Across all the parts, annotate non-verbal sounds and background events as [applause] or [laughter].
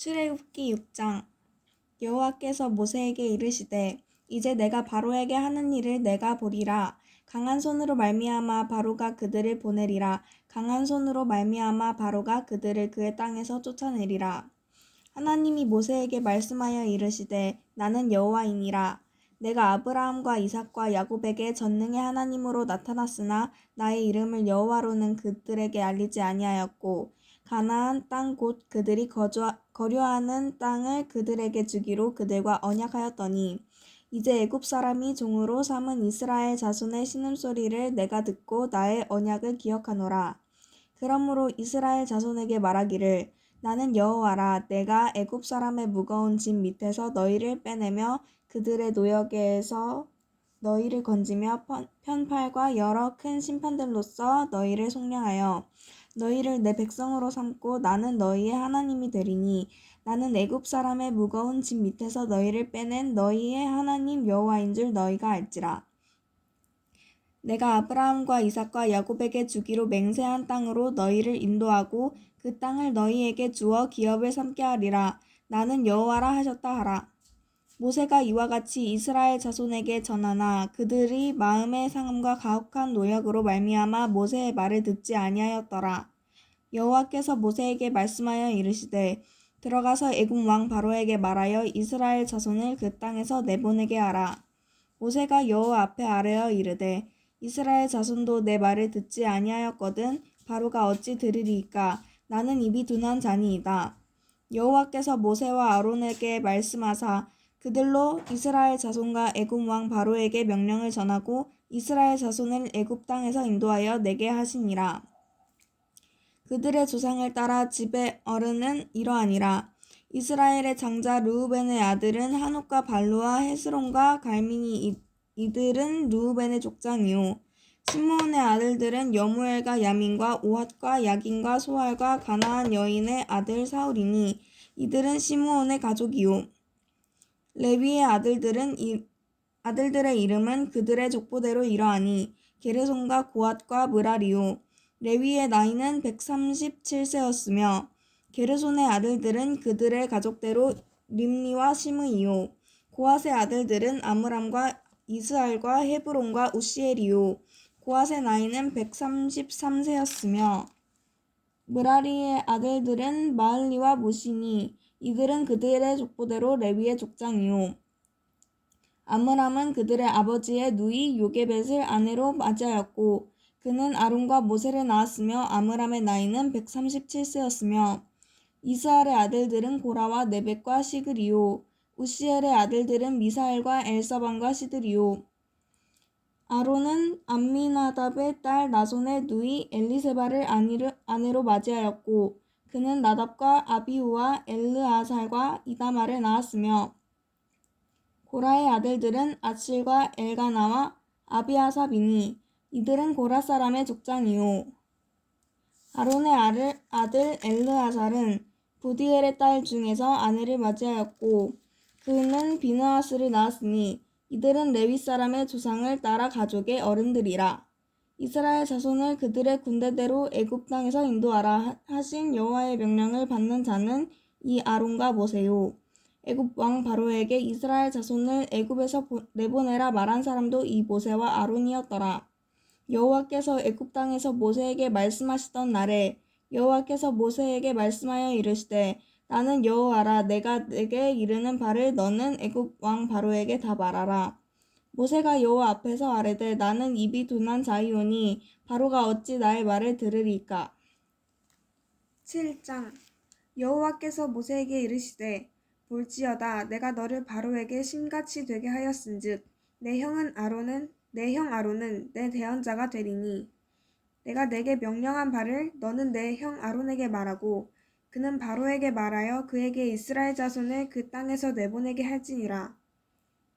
출애굽기 6장. 여호와께서 모세에게 이르시되 이제 내가 바로에게 하는 일을 내가 보리라. 강한 손으로 말미암아 바로가 그들을 보내리라. 강한 손으로 말미암아 바로가 그들을 그의 땅에서 쫓아내리라. 하나님이 모세에게 말씀하여 이르시되 나는 여호와이니라. 내가 아브라함과 이삭과 야곱에게 전능의 하나님으로 나타났으나 나의 이름을 여호와로는 그들에게 알리지 아니하였고 가나안 땅 곧 그들이 거주 거류하는 땅을 그들에게 주기로 그들과 언약하였더니 이제 애굽 사람이 종으로 삼은 이스라엘 자손의 신음소리를 내가 듣고 나의 언약을 기억하노라. 그러므로 이스라엘 자손에게 말하기를 나는 여호와라 내가 애굽 사람의 무거운 짐 밑에서 너희를 빼내며 그들의 노역에서 너희를 건지며 편팔과 여러 큰 심판들로서 너희를 속량하여 너희를 내 백성으로 삼고 나는 너희의 하나님이 되리니 나는 애굽 사람의 무거운 짐 밑에서 너희를 빼낸 너희의 하나님 여호와인 줄 너희가 알지라. 내가 아브라함과 이삭과 야곱에게 주기로 맹세한 땅으로 너희를 인도하고 그 땅을 너희에게 주어 기업을 삼게 하리라. 나는 여호와라 하셨다 하라. 모세가 이와 같이 이스라엘 자손에게 전하나 그들이 마음의 상함과 가혹한 노역으로 말미암아 모세의 말을 듣지 아니하였더라. 여호와께서 모세에게 말씀하여 이르시되 들어가서 애굽 왕 바로에게 말하여 이스라엘 자손을 그 땅에서 내보내게 하라. 모세가 여호와 앞에 아뢰어 이르되 이스라엘 자손도 내 말을 듣지 아니하였거든 바로가 어찌 들으리이까 나는 입이 둔한 자니이다. 여호와께서 모세와 아론에게 말씀하사 그들로 이스라엘 자손과 애굽 왕 바로에게 명령을 전하고 이스라엘 자손을 애굽 땅에서 인도하여 내게 하시니라. 그들의 조상을 따라 집의 어른은 이러하니라. 이스라엘의 장자 루우벤의 아들은 한옥과 발루와 헤스론과 갈민이 이들은 루우벤의 족장이요. 시므온의 아들들은 여무엘과 야민과 오핫과 야긴과 소알과 가나안 여인의 아들 사울이니 이들은 시므온의 가족이요. 레위의 아들들은 이, 아들들의 이름은 그들의 족보대로 이러하니 게르손과 고앗과 무라리요 레위의 나이는 137세였으며 게르손의 아들들은 그들의 가족대로 림리와 시므이요 고앗의 아들들은 아므람과 이스알과 헤브론과 우시엘이요 고앗의 나이는 133세였으며 무라리의 아들들은 마을리와 무시니 이들은 그들의 족보대로 레위의 족장이요. 아므람은 그들의 아버지의 누이 요게벳을 아내로 맞이하였고 그는 아론과 모세를 낳았으며 아므람의 나이는 137세였으며 이스라엘의 아들들은 고라와 네벡과 시그리요 우시엘의 아들들은 미사엘과 엘사반과 시드리요 아론은 암미나답의 딸 나손의 누이 엘리세바를 아내로 맞이하였고 그는 나답과 아비우와 엘르아살과 이다마를 낳았으며 고라의 아들들은 아칠과 엘가나와 아비아삽이니 이들은 고라 사람의 족장이요. 아론의 아들, 아들 엘르아살은 부디엘의 딸 중에서 아내를 맞이하였고 그는 비느하스를 낳았으니 이들은 레위 사람의 조상을 따라 가족의 어른들이라. 이스라엘 자손을 그들의 군대대로 애굽 땅에서 인도하라 하신 여호와의 명령을 받는 자는 이 아론과 모세요. 애굽 왕 바로에게 이스라엘 자손을 애굽에서 내보내라 말한 사람도 이 모세와 아론이었더라. 여호와께서 애굽 땅에서 모세에게 말씀하시던 날에 여호와께서 모세에게 말씀하여 이르시되 나는 여호와라 내가 내게 이르는 바를 너는 애굽 왕 바로에게 다 말하라. 모세가 여호와 앞에서 아뢰되 나는 입이 둔한 자이오니 바로가 어찌 나의 말을 들으리까? 7장. 여호와께서 모세에게 이르시되 볼지어다 내가 너를 바로에게 신같이 되게 하였은즉 내 형은 아론은 내 형 아론은 내 대언자가 되리니 내가 내게 명령한 바를 너는 내 형 아론에게 말하고 그는 바로에게 말하여 그에게 이스라엘 자손을 그 땅에서 내보내게 할지니라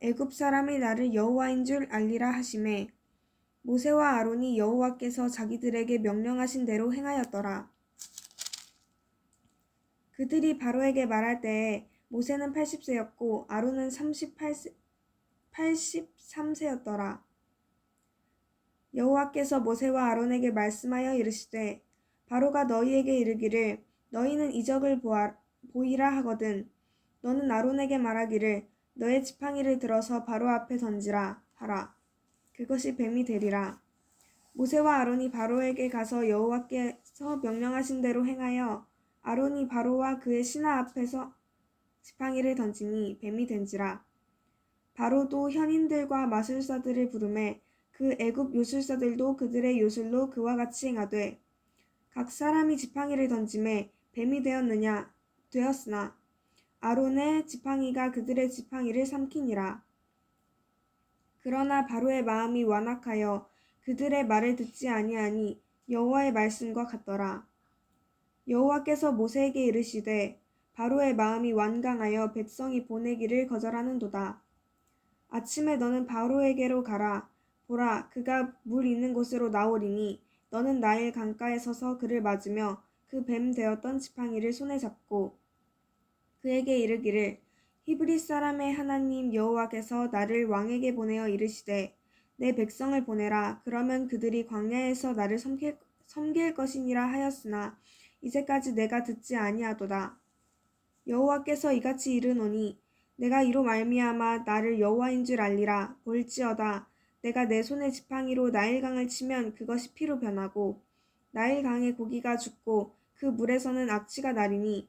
애굽 사람이 나를 여호와인 줄 알리라 하심에 모세와 아론이 여호와께서 자기들에게 명령하신 대로 행하였더라. 그들이 바로에게 말할 때에 모세는 80세였고 아론은 38세, 83세였더라. 여호와께서 모세와 아론에게 말씀하여 이르시되 바로가 너희에게 이르기를 너희는 이적을 보아, 보이라 하거든 너는 아론에게 말하기를 너의 지팡이를 들어서 바로 앞에 던지라 하라. 그것이 뱀이 되리라. 모세와 아론이 바로에게 가서 여호와께서 명령하신 대로 행하여 아론이 바로와 그의 신하 앞에서 지팡이를 던지니 뱀이 된지라. 바로도 현인들과 마술사들을 부르매 그 애굽 요술사들도 그들의 요술로 그와 같이 행하되 각 사람이 지팡이를 던짐에 뱀이 되었느냐 되었으나 아론의 지팡이가 그들의 지팡이를 삼키니라. 그러나 바로의 마음이 완악하여 그들의 말을 듣지 아니하니 여호와의 말씀과 같더라. 여호와께서 모세에게 이르시되 바로의 마음이 완강하여 백성이 보내기를 거절하는도다. 아침에 너는 바로에게로 가라. 보라 그가 물 있는 곳으로 나오리니 너는 나일 강가에 서서 그를 맞으며 그 뱀 되었던 지팡이를 손에 잡고 그에게 이르기를 히브리 사람의 하나님 여호와께서 나를 왕에게 보내어 이르시되 내 백성을 보내라. 그러면 그들이 광야에서 나를 섬길, 섬길 것이니라 하였으나 이제까지 내가 듣지 아니하도다. 여호와께서 이같이 이르노니 내가 이로 말미암아 나를 여호와인 줄 알리라. 볼지어다. 내가 내 손에 지팡이로 나일강을 치면 그것이 피로 변하고 나일강의 고기가 죽고 그 물에서는 악취가 나리니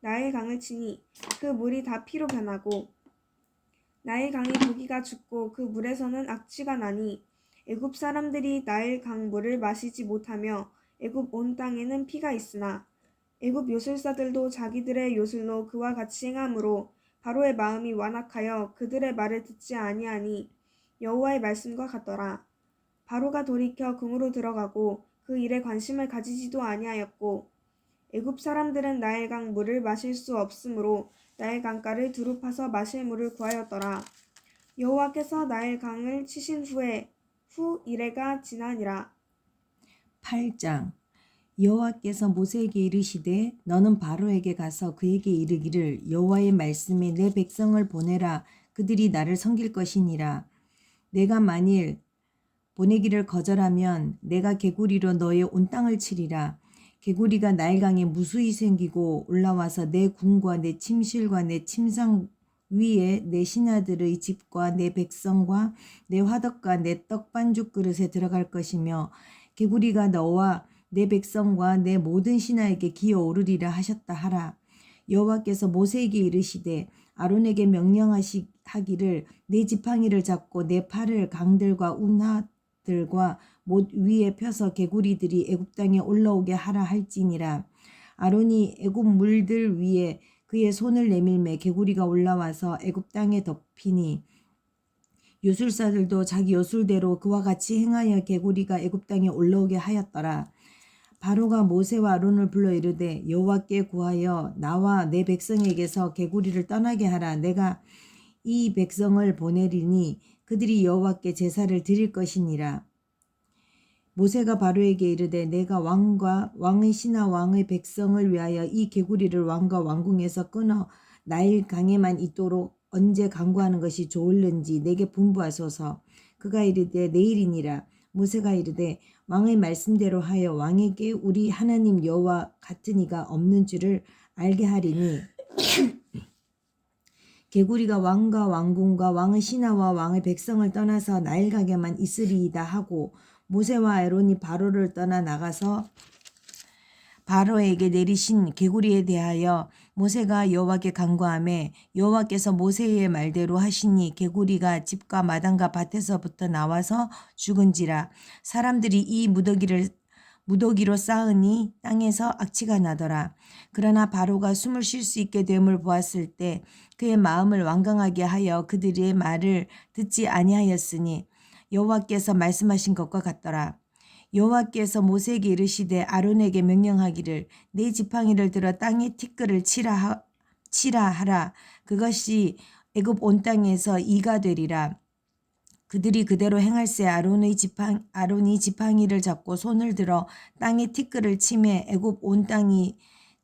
나일 강을 치니 그 물이 다 피로 변하고 나일 강의 고기가 죽고 그 물에서는 악취가 나니 애굽 사람들이 나일 강 물을 마시지 못하며 애굽 온 땅에는 피가 있으나 애굽 요술사들도 자기들의 요술로 그와 같이 행함으로 바로의 마음이 완악하여 그들의 말을 듣지 아니하니 여호와의 말씀과 같더라. 바로가 돌이켜 궁으로 들어가고 그 일에 관심을 가지지도 아니하였고 애굽 사람들은 나일 강 물을 마실 수 없으므로 나일 강가를 두루 파서 마실 물을 구하였더라. 여호와께서 나일 강을 치신 후에 후 이래가 지나니라. 8장 여호와께서 모세에게 이르시되 너는 바로에게 가서 그에게 이르기를 여호와의 말씀에 내 백성을 보내라 그들이 나를 섬길 것이니라 내가 만일 보내기를 거절하면 내가 개구리로 너의 온 땅을 치리라 개구리가 나일강에 무수히 생기고 올라와서 내 궁과 내 침실과 내 침상 위에 내 신하들의 집과 내 백성과 내 화덕과 내 떡반죽 그릇에 들어갈 것이며 개구리가 너와 내 백성과 내 모든 신하에게 기어오르리라 하셨다 하라. 여호와께서 모세에게 이르시되 아론에게 명령하시기를 내 지팡이를 잡고 내 팔을 강들과 운하들과 못 위에 펴서 개구리들이 애굽 땅에 올라오게 하라 할지니라. 아론이 애굽 물들 위에 그의 손을 내밀매 개구리가 올라와서 애굽 땅에 덮이니 요술사들도 자기 요술대로 그와 같이 행하여 개구리가 애굽 땅에 올라오게 하였더라. 바로가 모세와 아론을 불러 이르되 여호와께 구하여 나와 내 백성에게서 개구리를 떠나게 하라. 내가 이 백성을 보내리니 그들이 여호와께 제사를 드릴 것이니라. 모세가 바로에게 이르되 내가 왕과 왕의 신하 왕의 백성을 위하여 이 개구리를 왕과 왕궁에서 끊어 나일 강에만 있도록 언제 강구하는 것이 좋을는지 내게 분부하소서. 그가 이르되 내일이니라. 모세가 이르되 왕의 말씀대로 하여 왕에게 우리 하나님 여호와 같은 이가 없는 줄을 알게 하리니 [coughs] 개구리가 왕과 왕궁과 왕의 신하와 왕의 백성을 떠나서 나일 강에만 있으리이다 하고 모세와 아론이 바로를 떠나 나가서 바로에게 내리신 개구리에 대하여 모세가 여호와께 간구하매 여호와께서 모세의 말대로 하시니 개구리가 집과 마당과 밭에서부터 나와서 죽은지라 사람들이 이 무더기를 무더기로 쌓으니 땅에서 악취가 나더라. 그러나 바로가 숨을 쉴 수 있게 됨을 보았을 때 그의 마음을 완강하게 하여 그들의 말을 듣지 아니하였으니 여호와께서 말씀하신 것과 같더라. 여호와께서 모세에게 이르시되 아론에게 명령하기를 내 지팡이를 들어 땅에 티끌을 치라 하, 치라 하라 그것이 애굽 온 땅에서 이가 되리라. 그들이 그대로 행할세 아론의 지팡 아론이 지팡이를 잡고 손을 들어 땅에 티끌을 치매 애굽 온 땅이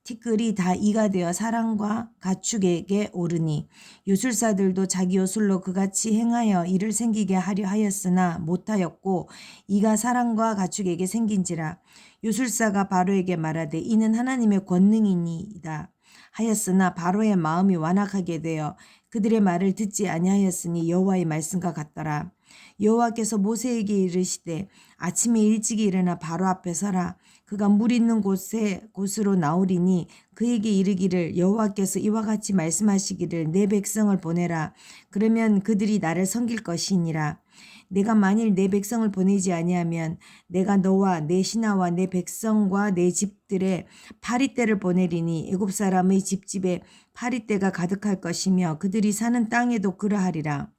티끌이 다 이가 되어 사람과 가축에게 오르니 요술사들도 자기 요술로 그같이 행하여 이를 생기게 하려 하였으나 못하였고 이가 사람과 가축에게 생긴지라 요술사가 바로에게 말하되 이는 하나님의 권능이니이다 하였으나 바로의 마음이 완악하게 되어 그들의 말을 듣지 아니하였으니 여호와의 말씀과 같더라. 여호와께서 모세에게 이르시되 아침에 일찍이 일어나 바로 앞에 서라 그가 물 있는 곳에 곳으로 나오리니 그에게 이르기를 여호와께서 이와 같이 말씀하시기를 내 백성을 보내라. 그러면 그들이 나를 섬길 것이니라. 내가 만일 내 백성을 보내지 아니하면 내가 너와 내 신하와 내 백성과 내 집들에 파리떼를 보내리니 애굽 사람의 집집에 파리떼가 가득할 것이며 그들이 사는 땅에도 그러하리라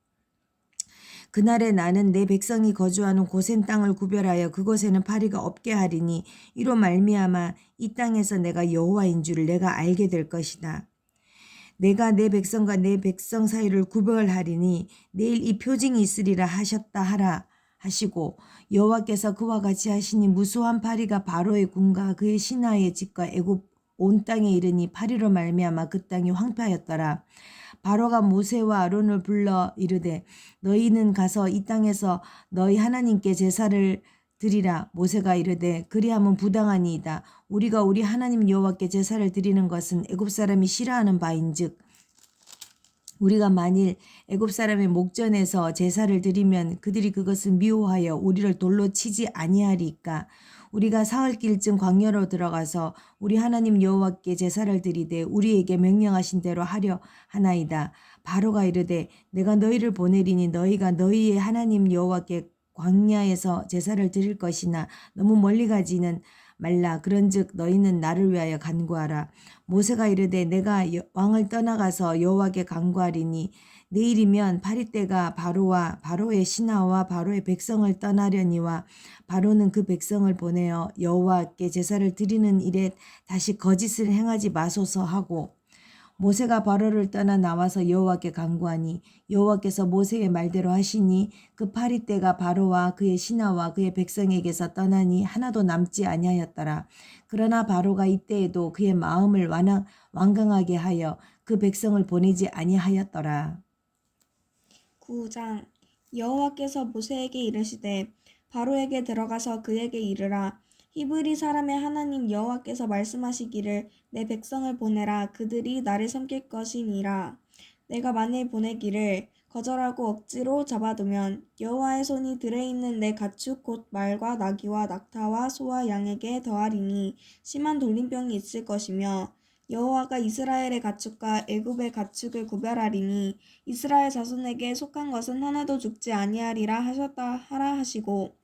그날에 나는 내 백성이 거주하는 고센 땅을 구별하여 그곳에는 파리가 없게 하리니 이로 말미암아 이 땅에서 내가 여호와인 줄을 내가 알게 될 것이다. 내가 내 백성과 내 백성 사이를 구별하리니 내일 이 표징이 있으리라 하셨다 하라 하시고 여호와께서 그와 같이 하시니 무수한 파리가 바로의 군과 그의 신하의 집과 애굽 온 땅에 이르니 파리로 말미암아 그 땅이 황폐하였더라. 바로가 모세와 아론을 불러 이르되 너희는 가서 이 땅에서 너희 하나님께 제사를 드리라. 모세가 이르되 그리하면 부당하니이다. 우리가 우리 하나님 여호와께 제사를 드리는 것은 애굽 사람이 싫어하는 바인즉 우리가 만일 애굽 사람의 목전에서 제사를 드리면 그들이 그것을 미워하여 우리를 돌로 치지 아니하리까 우리가 사흘길쯤 광야로 들어가서 우리 하나님 여호와께 제사를 드리되 우리에게 명령하신 대로 하려 하나이다. 바로가 이르되 내가 너희를 보내리니 너희가 너희의 하나님 여호와께 광야에서 제사를 드릴 것이나 너무 멀리 가지는 말라. 그런즉 너희는 나를 위하여 간구하라. 모세가 이르되 내가 여- 왕을 떠나가서 여호와께 간구하리니 내일이면 파리떼가 바로와 바로의 신하와 바로의 백성을 떠나려니와 바로는 그 백성을 보내어 여호와께 제사를 드리는 일에 다시 거짓을 행하지 마소서 하고 모세가 바로를 떠나 나와서 여호와께 간구하니 여호와께서 모세의 말대로 하시니 그 파리떼가 바로와 그의 신하와 그의 백성에게서 떠나니 하나도 남지 아니하였더라. 그러나 바로가 이때에도 그의 마음을 완강, 완강하게 하여 그 백성을 보내지 아니하였더라. 9장 여호와께서 모세에게 이르시되 바로에게 들어가서 그에게 이르라 히브리 사람의 하나님 여호와께서 말씀하시기를 내 백성을 보내라. 그들이 나를 섬길 것이니라. 내가 만일 보내기를 거절하고 억지로 잡아두면 여호와의 손이 들에 있는 내 가축 곧 말과 나귀와 낙타와 소와 양에게 더하리니 심한 돌림병이 있을 것이며 여호와가 이스라엘의 가축과 애굽의 가축을 구별하리니 이스라엘 자손에게 속한 것은 하나도 죽지 아니하리라 하셨다 하라 하시고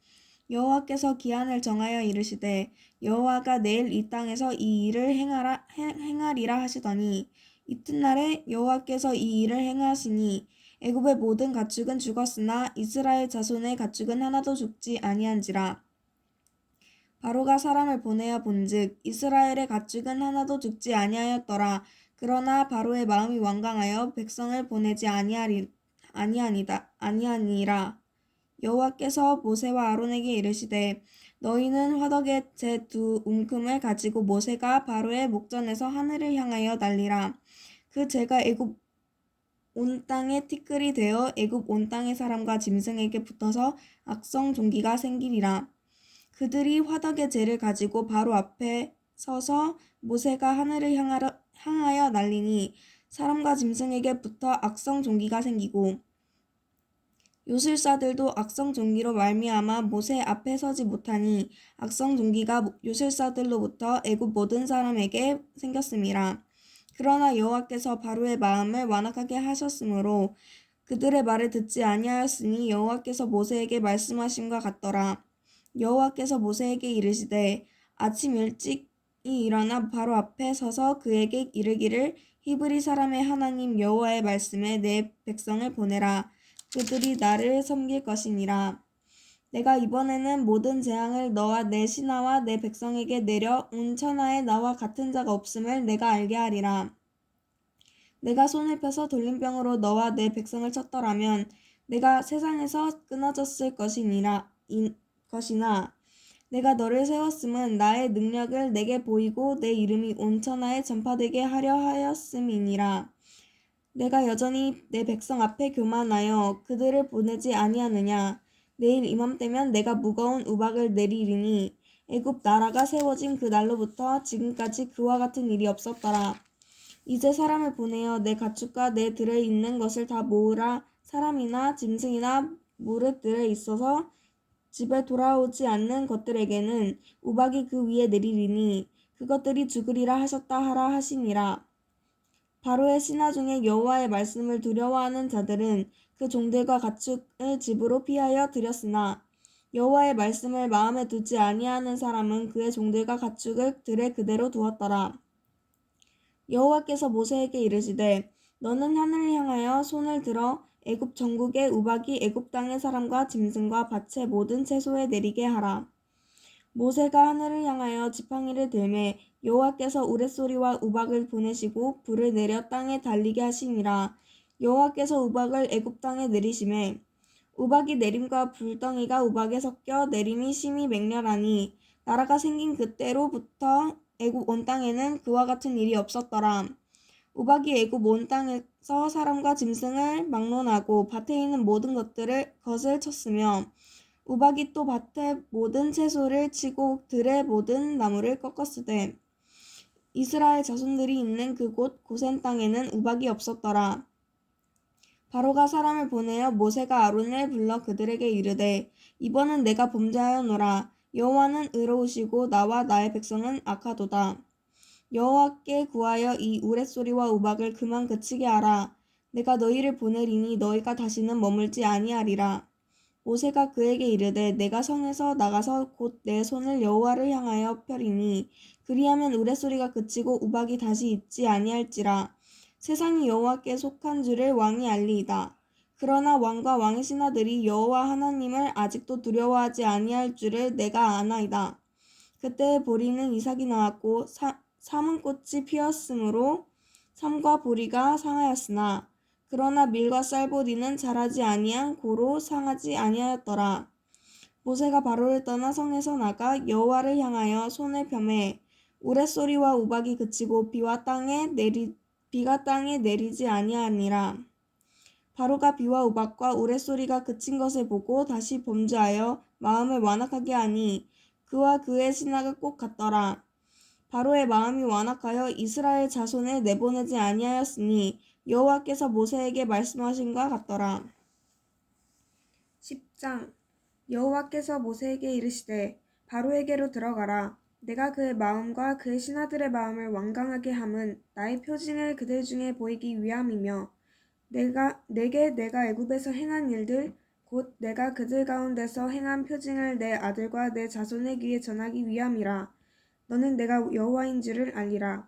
여호와께서 기한을 정하여 이르시되 여호와가 내일 이 땅에서 이 일을 행하라 행, 행하리라 하시더니 이튿날에 여호와께서 이 일을 행하시니 애굽의 모든 가축은 죽었으나 이스라엘 자손의 가축은 하나도 죽지 아니한지라 바로가 사람을 보내어 본즉 이스라엘의 가축은 하나도 죽지 아니하였더라. 그러나 바로의 마음이 완강하여 백성을 보내지 아니하리 아니하니다 아니하니라. 여호와께서 모세와 아론에게 이르시되 너희는 화덕의 제 두 움큼을 가지고 모세가 바로의 목전에서 하늘을 향하여 날리라. 그 제가 애굽 온 땅에 티끌이 되어 애굽 온 땅의 사람과 짐승에게 붙어서 악성 종기가 생기리라. 그들이 화덕의 재를 가지고 바로 앞에 서서 모세가 하늘을 향하여 날리니 사람과 짐승에게 붙어 악성 종기가 생기고 요술사들도 악성 종기로 말미암아 모세 앞에 서지 못하니 악성 종기가 요술사들로부터 애굽 모든 사람에게 생겼음이라. 그러나 여호와께서 바로의 마음을 완악하게 하셨으므로 그들의 말을 듣지 아니하였으니 여호와께서 모세에게 말씀하심과 같더라. 여호와께서 모세에게 이르시되 아침 일찍이 일어나 바로 앞에 서서 그에게 이르기를 히브리 사람의 하나님 여호와의 말씀에 내 백성을 보내라. 그들이 나를 섬길 것이니라. 내가 이번에는 모든 재앙을 너와 내 신하와 내 백성에게 내려 온 천하에 나와 같은 자가 없음을 내가 알게 하리라. 내가 손을 펴서 돌림병으로 너와 내 백성을 쳤더라면 내가 세상에서 끊어졌을 것이니라 인, 것이나 내가 너를 세웠음은 나의 능력을 내게 보이고 내 이름이 온 천하에 전파되게 하려 하였음이니라. 내가 여전히 내 백성 앞에 교만하여 그들을 보내지 아니하느냐. 내일 이맘때면 내가 무거운 우박을 내리리니 애굽 나라가 세워진 그 날로부터 지금까지 그와 같은 일이 없었더라. 이제 사람을 보내어 내 가축과 내 들에 있는 것을 다 모으라. 사람이나 짐승이나 무릇들에 있어서 집에 돌아오지 않는 것들에게는 우박이 그 위에 내리리니 그것들이 죽으리라 하셨다 하라 하시니라. 바로의 신하 중에 여호와의 말씀을 두려워하는 자들은 그 종들과 가축을 집으로 피하여 들였으나 여호와의 말씀을 마음에 두지 아니하는 사람은 그의 종들과 가축을 들에 그대로 두었더라. 여호와께서 모세에게 이르시되 너는 하늘을 향하여 손을 들어 애굽 전국의 우박이 애굽 땅의 사람과 짐승과 밭의 모든 채소에 내리게 하라. 모세가 하늘을 향하여 지팡이를 들매 여호와께서 우레소리와 우박을 보내시고 불을 내려 땅에 달리게 하시니라. 여호와께서 우박을 애굽 땅에 내리심에 우박이 내림과 불덩이가 우박에 섞여 내림이 심히 맹렬하니 나라가 생긴 그때로부터 애굽 온 땅에는 그와 같은 일이 없었더라. 우박이 애굽 온 땅에서 사람과 짐승을 막론하고 밭에 있는 모든 것들을 것을 쳤으며 우박이 또 밭의 모든 채소를 치고 들의 모든 나무를 꺾었으되 이스라엘 자손들이 있는 그곳 고센 땅에는 우박이 없었더라. 바로가 사람을 보내어 모세가 아론을 불러 그들에게 이르되 이번은 내가 범죄하였노라 여호와는 의로우시고 나와 나의 백성은 악하도다. 여호와께 구하여 이 우레소리와 우박을 그만 그치게 하라. 내가 너희를 보내리니 너희가 다시는 머물지 아니하리라. 모세가 그에게 이르되 내가 성에서 나가서 곧 내 손을 여호와를 향하여 펴리니 그리하면 우레소리가 그치고 우박이 다시 있지 아니할지라. 세상이 여호와께 속한 줄을 왕이 알리이다. 그러나 왕과 왕의 신하들이 여호와 하나님을 아직도 두려워하지 아니할 줄을 내가 아나이다. 그때 보리는 이삭이 나왔고 사, 사문꽃이 피었으므로 삼과 보리가 상하였으나 그러나 밀과 쌀보리는 자라지 아니한 고로 상하지 아니하였더라. 모세가 바로를 떠나 성에서 나가 여호와를 향하여 손을 펴매 우레소리와 우박이 그치고 비와 땅에 내리 비가 땅에 내리지 아니하니라. 바로가 비와 우박과 우레소리가 그친 것을 보고 다시 범죄하여 마음을 완악하게 하니 그와 그의 신하가 꼭 같더라. 바로의 마음이 완악하여 이스라엘 자손을 내보내지 아니하였으니 여호와께서 모세에게 말씀하신과 같더라. 10장 여호와께서 모세에게 이르시되 바로에게로 들어가라. 내가 그의 마음과 그의 신하들의 마음을 완강하게 함은 나의 표징을 그들 중에 보이기 위함이며 내가 내게 내가 애굽에서 행한 일들 곧 내가 그들 가운데서 행한 표징을 내 아들과 내 귀에 전하기 위함이라. 너는 내가 여호와인 줄을 알리라.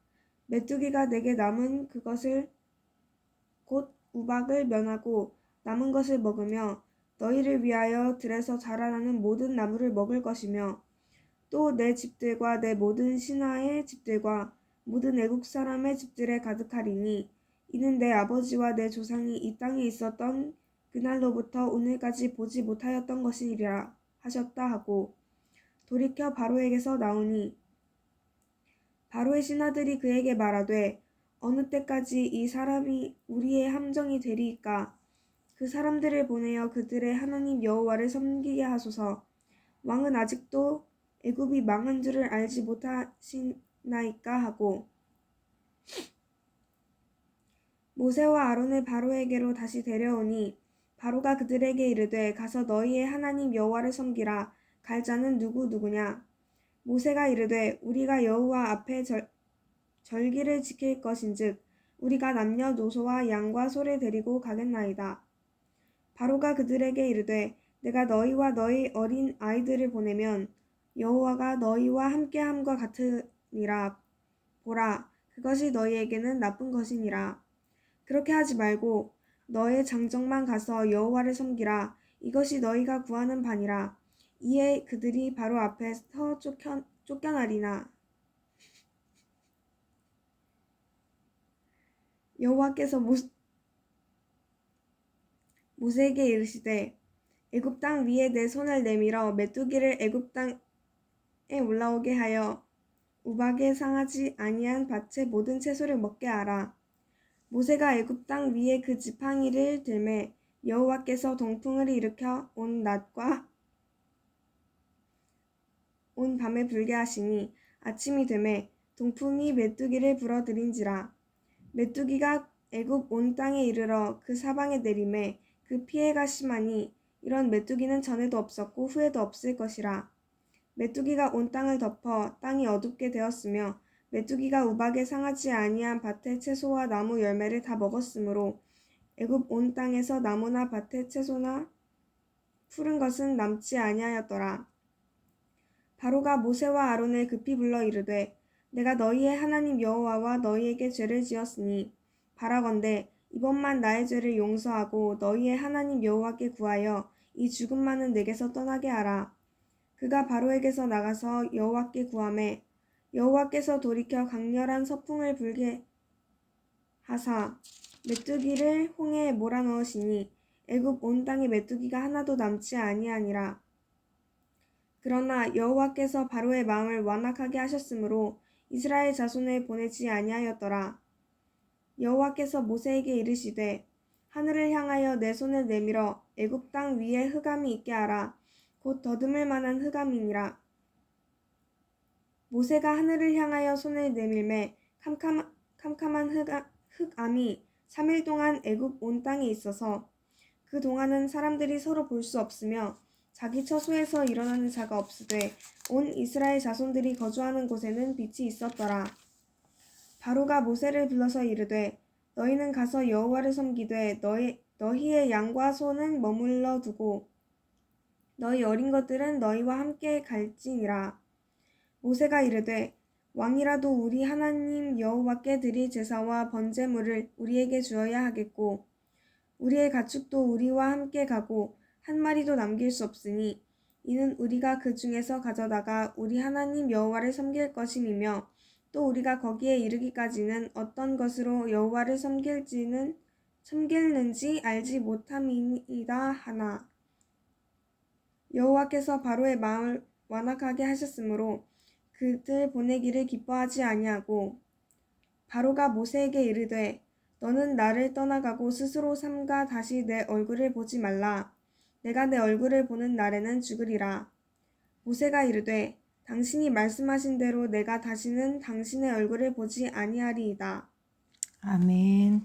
메뚜기가 내게 남은 그것을 곧 우박을 면하고 남은 것을 먹으며 너희를 위하여 들에서 자라나는 모든 나무를 먹을 것이며 또 내 집들과 내 모든 신하의 집들과 모든 애국 사람의 집들에 가득하리니 이는 내 아버지와 내 조상이 이 땅에 있었던 그날로부터 오늘까지 보지 못하였던 것이리라 하셨다 하고 돌이켜 바로에게서 나오니 바로의 신하들이 그에게 말하되 어느 때까지 이 사람이 우리의 함정이 되리이까? 그 사람들을 보내어 그들의 하나님 여호와를 섬기게 하소서. 왕은 아직도 애굽이 망한 줄을 알지 못하시나이까? 하고 모세와 아론을 바로에게로 다시 데려오니 바로가 그들에게 이르되 가서 너희의 하나님 여호와를 섬기라. 갈 자는 누구 누구냐 모세가 이르되 우리가 여호와 앞에 절, 절기를 지킬 것인즉 우리가 남녀노소와 양과 소를 데리고 가겠나이다. 바로가 그들에게 이르되 내가 너희와 너희 어린 아이들을 보내면 여호와가 너희와 함께함과 같으니라. 보라 그것이 너희에게는 나쁜 것이니라. 그렇게 하지 말고 너의 장정만 가서 여호와를 섬기라. 이것이 너희가 구하는 바니라 이에 그들이 바로 앞에 서 쫓겨, 쫓겨나리나 여호와께서 모, 모세에게 이르시되 애굽 땅 위에 내 손을 내밀어 메뚜기를 애굽 땅에 올라오게 하여 우박에 상하지 아니한 밭의 모든 채소를 먹게 하라. 모세가 애굽 땅 위에 그 지팡이를 들매 여호와께서 동풍을 일으켜 온 낮과 온 밤에 불게 하시니 아침이 되매 동풍이 메뚜기를 불어들인지라 메뚜기가 애굽 온 땅에 이르러 그 사방에 내림에 그 피해가 심하니 이런 메뚜기는 전에도 없었고 후에도 없을 것이라 메뚜기가 온 땅을 덮어 땅이 어둡게 되었으며 메뚜기가 우박에 상하지 아니한 밭의 채소와 나무 열매를 다 먹었으므로 애굽 온 땅에서 나무나 밭의 채소나 푸른 것은 남지 아니하였더라. 바로가 모세와 아론을 급히 불러 이르되 내가 너희의 하나님 여호와와 너희에게 죄를 지었으니 바라건대 이번만 나의 죄를 용서하고 너희의 하나님 여호와께 구하여 이 죽음만은 내게서 떠나게 하라. 그가 바로에게서 나가서 여호와께 구하매 여호와께서 돌이켜 강렬한 서풍을 불게 하사 메뚜기를 홍해에 몰아넣으시니 애굽 온 땅에 메뚜기가 하나도 남지 아니하니라. 그러나 여호와께서 바로의 마음을 완악하게 하셨으므로 이스라엘 자손을 보내지 아니하였더라. 여호와께서 모세에게 이르시되 하늘을 향하여 내 손을 내밀어 애굽 땅 위에 흑암이 있게 하라. 곧 더듬을 만한 흑암이니라. 모세가 하늘을 향하여 손을 내밀매 캄캄, 캄캄한 흑아, 흑암이 3일 동안 애굽 온 땅에 있어서 그 동안은 사람들이 서로 볼 수 없으며 자기 처소에서 일어나는 자가 없으되 온 이스라엘 자손들이 거주하는 곳에는 빛이 있었더라. 바로가 모세를 불러서 이르되 너희는 가서 여호와를 섬기되 너희 너희의 양과 소는 머물러 두고 너희 어린 것들은 너희와 함께 갈지니라. 모세가 이르되 왕이라도 우리 하나님 여호와께 드릴 제사와 번제물을 우리에게 주어야 하겠고 우리의 가축도 우리와 함께 가고 한 마리도 남길 수 없으니 이는 우리가 그 중에서 가져다가 우리 하나님 여호와를 섬길 것임이며 또 우리가 거기에 이르기까지는 어떤 것으로 여호와를 섬길지는 섬길는지 알지 못함이니이다 하나. 여호와께서 바로의 마음을 완악하게 하셨으므로 그들 보내기를 기뻐하지 아니하고 바로가 모세에게 이르되 너는 나를 떠나가고 스스로 삼가 다시 내 얼굴을 보지 말라 내가 내 얼굴을 보는 날에는 죽으리라 모세가 이르되 당신이 말씀하신 대로 내가 다시는 당신의 얼굴을 보지 아니하리이다 아멘.